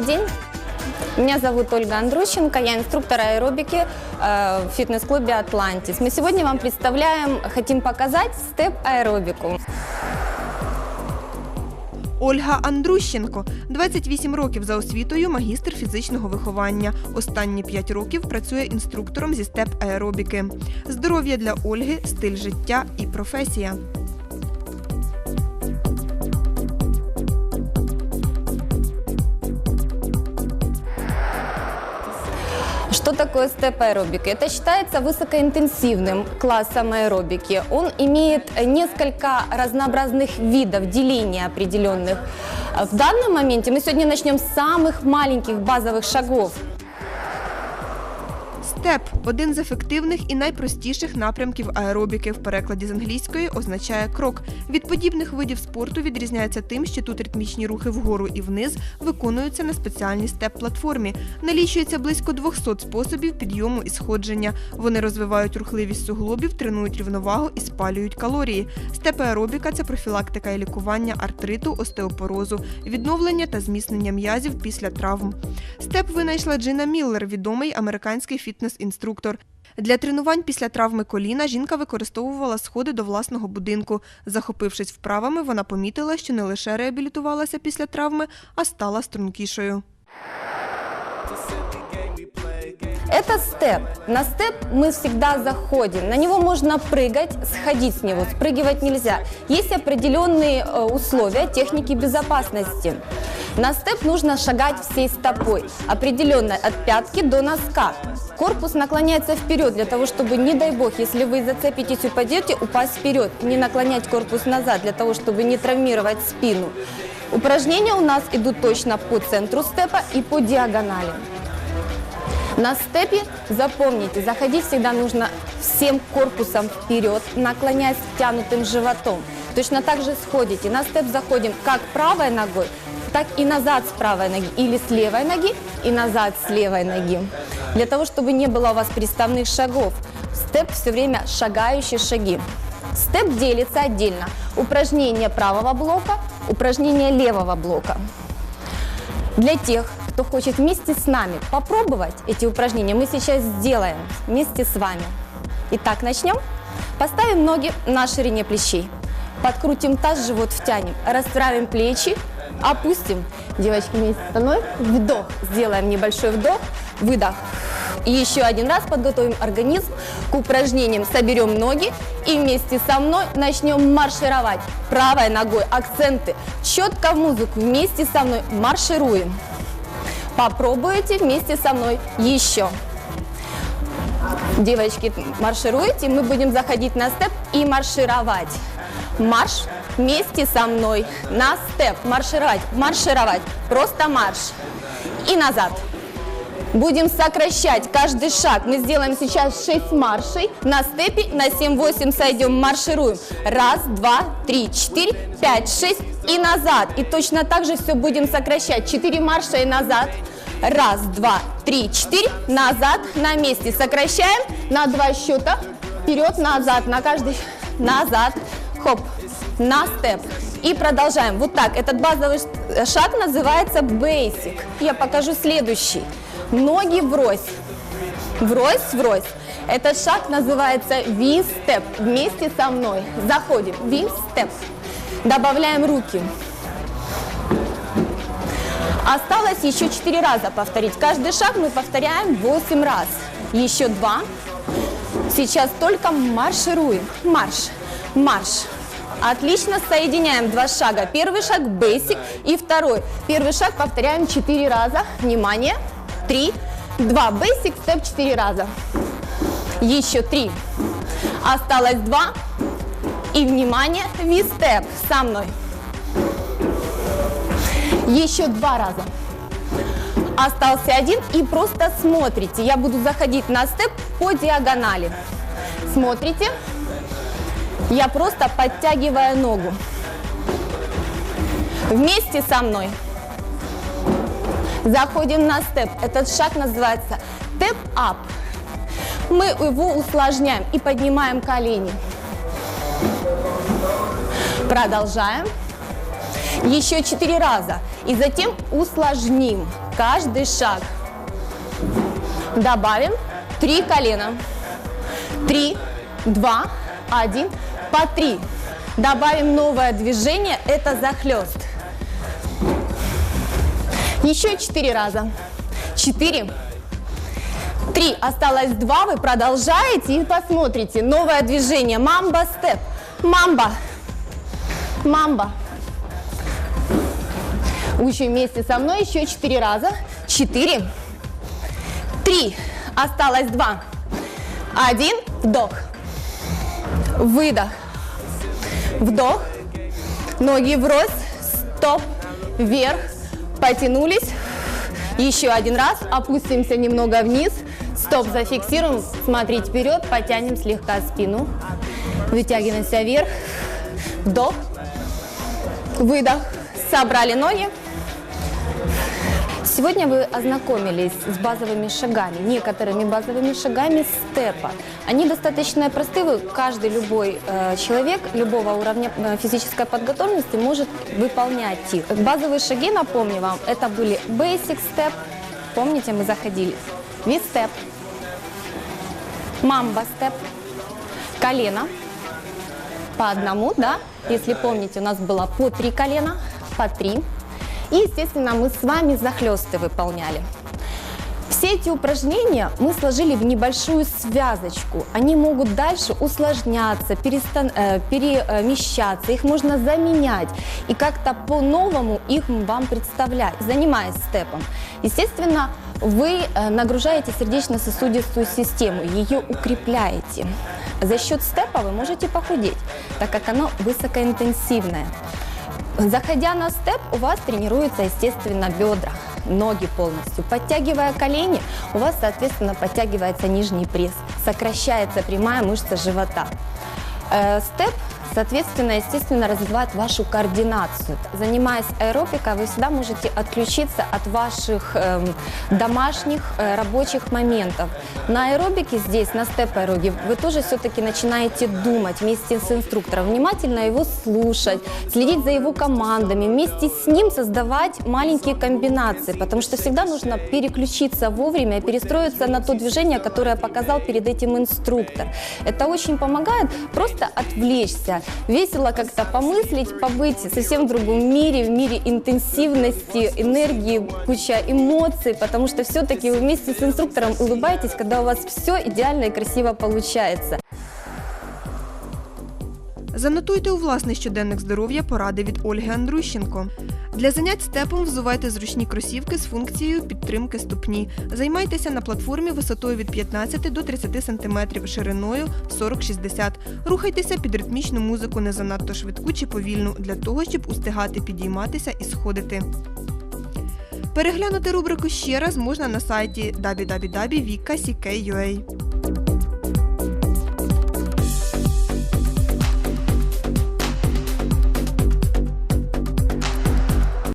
день. Меня зовут Ольга Андрущенко, я инструктор аэробики э, в фитнес-клубе «Атлантис». Мы сегодня вам представляем, хотим показать степ-аэробику. Ольга Андрущенко 28 років за освітою, магістр фізичного виховання. Останні 5 років працює інструктором зі степ аеробіки. Здоров'я для Ольги, стиль життя і професія. Что такое степ-аэробика? Это считается высокоинтенсивным классом аэробики. Он имеет несколько разнообразных видов деления определенных. В данном моменте мы сегодня начнем с самых маленьких базовых шагов. Степ один з ефективних і найпростіших напрямків аеробіки. В перекладі з англійської означає крок. Від подібних видів спорту відрізняється тим, що тут ритмічні рухи вгору і вниз виконуються на спеціальній степ-платформі. Налічується близько 200 способів підйому і сходження. Вони розвивають рухливість суглобів, тренують рівновагу і спалюють калорії. Степ-аеробіка – це профілактика і лікування артриту, остеопорозу, відновлення та зміцнення м'язів після травм. Степ винайшла Джина Міллер, відомий американський фітнес-інструктор. Для тренувань після травми коліна жінка використовувала сходи до власного будинку. Захопившись вправами, вона помітила, що не лише реабілітувалася після травми, а стала стрункішою. Это степ. На степ мы всегда заходим. На него можно прыгать, сходить с него. Спрыгивать нельзя. Есть определенные э, условия техники безопасности. На степ нужно шагать всей стопой. Определенно от пятки до носка. Корпус наклоняется вперед для того, чтобы, не дай бог, если вы зацепитесь, упадете, упасть вперед. Не наклонять корпус назад для того, чтобы не травмировать спину. Упражнения у нас идут точно по центру степа и по диагонали. На степе запомните, заходить всегда нужно всем корпусом вперед, наклоняясь втянутым животом. Точно так же сходите. На степ заходим как правой ногой, так и назад с правой ноги, или с левой ноги и назад с левой ноги. Для того, чтобы не было у вас приставных шагов. Степ все время шагающие шаги. Степ делится отдельно. Упражнение правого блока, упражнение левого блока. Для тех, кто хочет вместе с нами попробовать эти упражнения, мы сейчас сделаем вместе с вами. Итак, начнем. Поставим ноги на ширине плечей. Подкрутим таз, живот втянем. Расправим плечи, опустим. Девочки вместе со мной. Вдох. Сделаем небольшой вдох. Выдох. И еще один раз подготовим организм к упражнениям. Соберем ноги и вместе со мной начнем маршировать. Правой ногой акценты. Четко в музыку. Вместе со мной маршируем. Попробуйте вместе со мной еще. Девочки, маршируйте, мы будем заходить на степ и маршировать. Марш вместе со мной на степ, маршировать, маршировать, просто марш. И назад. Будем сокращать каждый шаг. Мы сделаем сейчас 6 маршей. На степе на 7-8 сойдем, маршируем. Раз, два, три, четыре, пять, шесть и назад. И точно так же все будем сокращать. 4 марша и назад. Раз, два, три, четыре. Назад, на месте. Сокращаем на два счета. Вперед, назад. На каждый назад. Хоп. На степ. И продолжаем. Вот так. Этот базовый шаг называется basic. Я покажу следующий. Ноги врозь. Врозь, врозь. Этот шаг называется V-step. Вместе со мной. Заходим. V-step. Добавляем руки. Осталось еще 4 раза повторить. Каждый шаг мы повторяем 8 раз. Еще два. Сейчас только маршируем. Марш, марш. Отлично, соединяем два шага. Первый шаг basic и второй. Первый шаг повторяем 4 раза. Внимание. 3, 2. Basic step 4 раза. Еще 3. Осталось 2. И внимание, V-step со мной. Еще два раза. Остался один и просто смотрите. Я буду заходить на степ по диагонали. Смотрите. Я просто подтягиваю ногу. Вместе со мной. Заходим на степ. Этот шаг называется степ-ап. Мы его усложняем и поднимаем колени. Продолжаем. Еще четыре раза. И затем усложним. каждый шаг. Добавим три колена. Три, два, один, по три. Добавим новое движение, это захлест. Еще четыре раза. Четыре, три, осталось два, вы продолжаете и посмотрите. Новое движение, мамба степ, мамба, мамба. Учим вместе со мной. Еще четыре раза. Четыре, три, осталось два, один, вдох, выдох, вдох, ноги врозь, стоп, вверх, потянулись, еще один раз, опустимся немного вниз, стоп, зафиксируем, смотреть вперед, потянем слегка спину, вытягиваемся вверх, вдох, выдох, собрали ноги, Сегодня вы ознакомились с базовыми шагами, некоторыми базовыми шагами степа. Они достаточно просты, вы, каждый любой э, человек любого уровня э, физической подготовленности может выполнять их. Базовые шаги, напомню вам, это были basic step, помните, мы заходили, V-step, mamba step, колено, по одному, да, если помните, у нас было по три колена, по три. И, естественно, мы с вами захлесты выполняли. Все эти упражнения мы сложили в небольшую связочку. Они могут дальше усложняться, перестан- э, перемещаться, их можно заменять и как-то по-новому их вам представлять, занимаясь степом. Естественно, вы э, нагружаете сердечно-сосудистую систему, ее укрепляете. За счет степа вы можете похудеть, так как оно высокоинтенсивное. Заходя на степ, у вас тренируются, естественно, бедра, ноги полностью. Подтягивая колени, у вас, соответственно, подтягивается нижний пресс, сокращается прямая мышца живота. Э, Степ, соответственно, естественно, развивает вашу координацию. Занимаясь аэробикой, вы всегда можете отключиться от ваших эм, домашних э, рабочих моментов. На аэробике здесь, на степ-аэробике, вы тоже все-таки начинаете думать вместе с инструктором, внимательно его слушать, следить за его командами, вместе с ним создавать маленькие комбинации, потому что всегда нужно переключиться вовремя и перестроиться на то движение, которое показал перед этим инструктор. Это очень помогает просто отвлечься, весело как-то помыслить, побыть совсем в другом мире, в мире интенсивности, энергии, куча эмоций, потому что все-таки вы вместе с инструктором улыбаетесь, когда у вас все идеально и красиво получается. Занотуйте у власний щоденник здоров'я поради від Ольги Андрущенко. Для занять степом взувайте зручні кросівки з функцією підтримки ступні. Займайтеся на платформі висотою від 15 до 30 см, шириною 40-60 Рухайтеся під ритмічну музику не занадто швидку чи повільну, для того, щоб устигати підійматися і сходити. Переглянути рубрику ще раз можна на сайті www.vika.ck.ua.